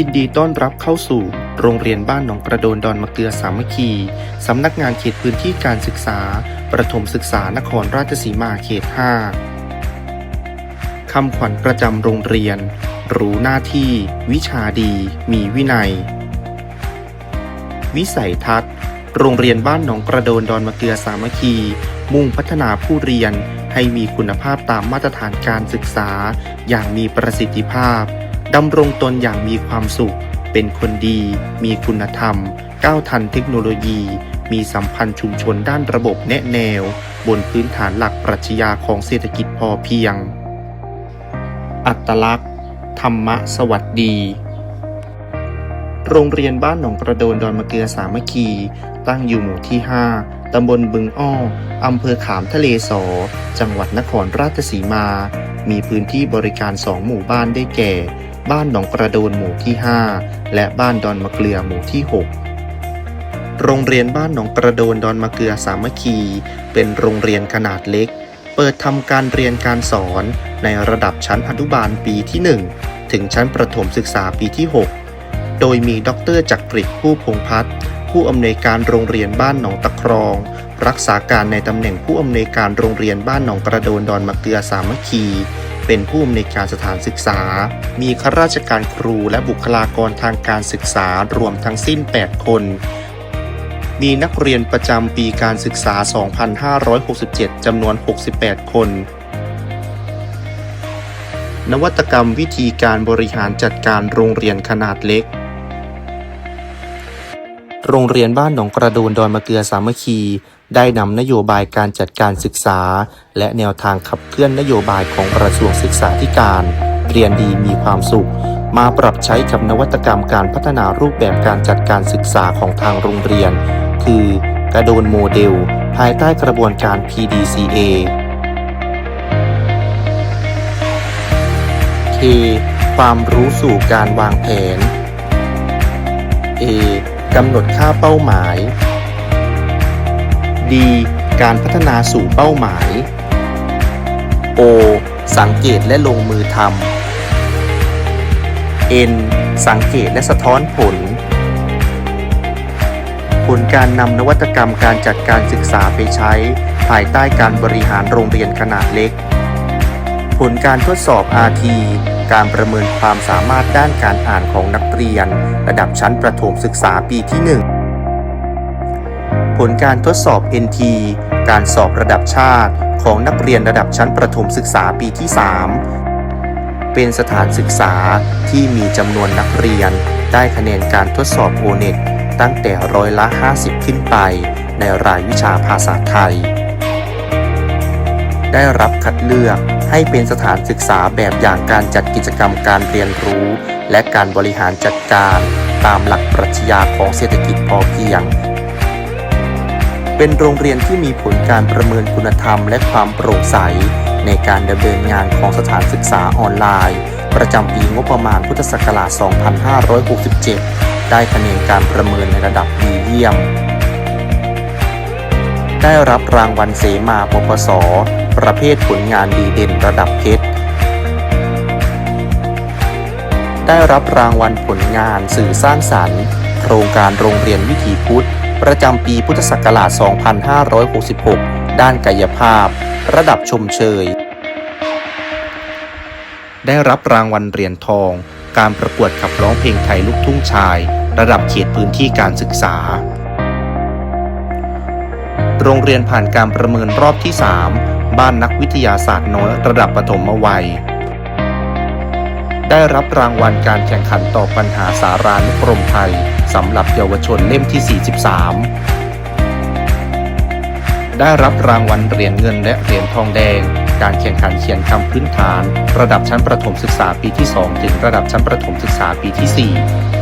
ยินดีต้อนรับเข้าสู่ โรงเรียนบ้านหนองกระโดนดอนมะเกลือสามัคคี สำนักงานเขตพื้นที่การศึกษา ประถมศึกษานครราชสีมาเขต 5 คำขวัญประจำโรงเรียน รู้หน้าที่ วิชาดี มีวินัย วิสัยทัศน์ โรงเรียนบ้านหนองกระโดนดอนมะเกลือสามัคคี มุ่งพัฒนาผู้เรียนให้มีคุณภาพตามมาตรฐานการศึกษา อย่างมีประสิทธิภาพ ดำรงตนอย่างมีความสุข เป็นคนดี มีคุณธรรม ก้าวทันเทคโนโลยี มีสัมพันธ์ชุมชนด้านระบบแนะแนว บนพื้นฐานหลักปรัชญาของเศรษฐกิจพอเพียง อัตลักษณ์ ธรรมะสวัสดีโรงเรียนบ้านหนองกระโดนดอนมะเกลือสามัคคี ตั้งอยู่หมู่ที่ 5 ตำบลบึงอ้อ อำเภอขามทะเลสอ จังหวัดนครราชสีมา มีพื้นที่บริการ2หมู่บ้านได้แก่ บ้านหนองกระโดนหมู่ที่ 5 และบ้านดอนมะเกลือหมู่ที่ 6 โรงเรียนบ้านหนองกระโดนดอนมะเกลือสามัคคี เป็นโรงเรียนขนาดเล็ก เปิดทำการเรียนการสอนในระดับชั้นอนุบาลปีที่ 1 ถึงชั้นประถมศึกษาปีที่ 6 โดยมีดรจักริดผู้พงพัฒน์ผู้อำนวยการโรงเรียนบ้านหนองตะครอง รักษาการในตำแหน่งผู้อำนวยการโรงเรียนบ้านหนองกระโดนดอนมะเกลือสามัคคี เป็นผู้อำนวยการสถานศึกษา มีข้าราชการครูและบุคลากรทางการศึกษารวมทั้งสิ้น 8 คน มีนักเรียนประจำปีการศึกษา 2567 จำนวน 68 คน นวัตกรรมวิธีการบริหารจัดการโรงเรียนขนาดเล็ก โรงเรียนบ้านหนองกระโดนดอนมะเกลือสามัคคี ได้นำนโยบายการจัดการศึกษา และแนวทางขับเคลื่อนนโยบายของกระทรวงศึกษาธิการ เรียนดีมีความสุข มาปรับใช้กับนวัตกรรมการพัฒนารูปแบบการจัดการศึกษาของทางโรงเรียน คือกระโดนโมเดล ภายใต้กระบวนการ PDCA K ความรู้สู่การวางแผน A กำหนดค่าเป้าหมาย D การพัฒนาสู่เป้าหมาย O สังเกตและลงมือทำ N สังเกตและสะท้อนผล ผลการนำนวัตกรรมการจัดการศึกษาไปใช้ ภายใต้การบริหารโรงเรียนขนาดเล็ก ผลการทดสอบ RT การประเมินความสามารถด้านการอ่านของนักเรียน ระดับชั้นประถมศึกษาปีที่ 1 ผลการทดสอบ NT การสอบระดับชาติของนักเรียนระดับชั้นประถมศึกษาปีที่ 3 เป็นสถานศึกษาที่มีจำนวนนักเรียน ได้คะแนนการทดสอบ o n e t ตั้งแต่ร้อยละ 50 ขึ้นไป ในรายวิชาภาษาไทย ได้รับคัดเลือกให้เป็นสถานศึกษาแบบอย่างการจัดกิจกรรมการเรียนรู้ และการบริหารจัดการ ตามหลักปรัชญาของเศรษฐกิจพอเพียง เป็นโรงเรียนที่มีผลการประเมินคุณธรรมและความโปร่งใส ในการดำเนินงานของสถานศึกษาออนไลน์ ประจำปีงบประมาณพุทธศักราช 2567 ได้คะแนนการประเมินในระดับดีเยี่ยม ได้รับรางวัลเสมาปปส ประเภทผลงานดีเด่นระดับเพชรได้รับรางวัลผลงานสื่อสร้างสรรค์ โครงการโรงเรียนวิถีพุทธ ประจำปีพุทธศักราช 2566 ด้านกายภาพ ระดับชมเชย ได้รับรางวัลเหรียญทอง การประกวดขับร้องเพลงไทยลูกทุ่งชาย ระดับเขตพื้นที่การศึกษา โรงเรียนผ่านการประเมินรอบที่ 3 บ้านนักวิทยาศาสตร์น้อยระดับปฐมวัย ได้รับรางวัลการแข่งขันต่อบปัญหาสารานุกรมไทยสำหรับเยาวชนเล่มที่ 43 ได้รับรางวัลเหรียญเงินและเหรียญทองแดง การแข่งขันเขียนคำพื้นฐาน ระดับชั้นประถมศึกษาปีที่ 2 ถึงระดับชั้นประถมศึกษาปีที่ 4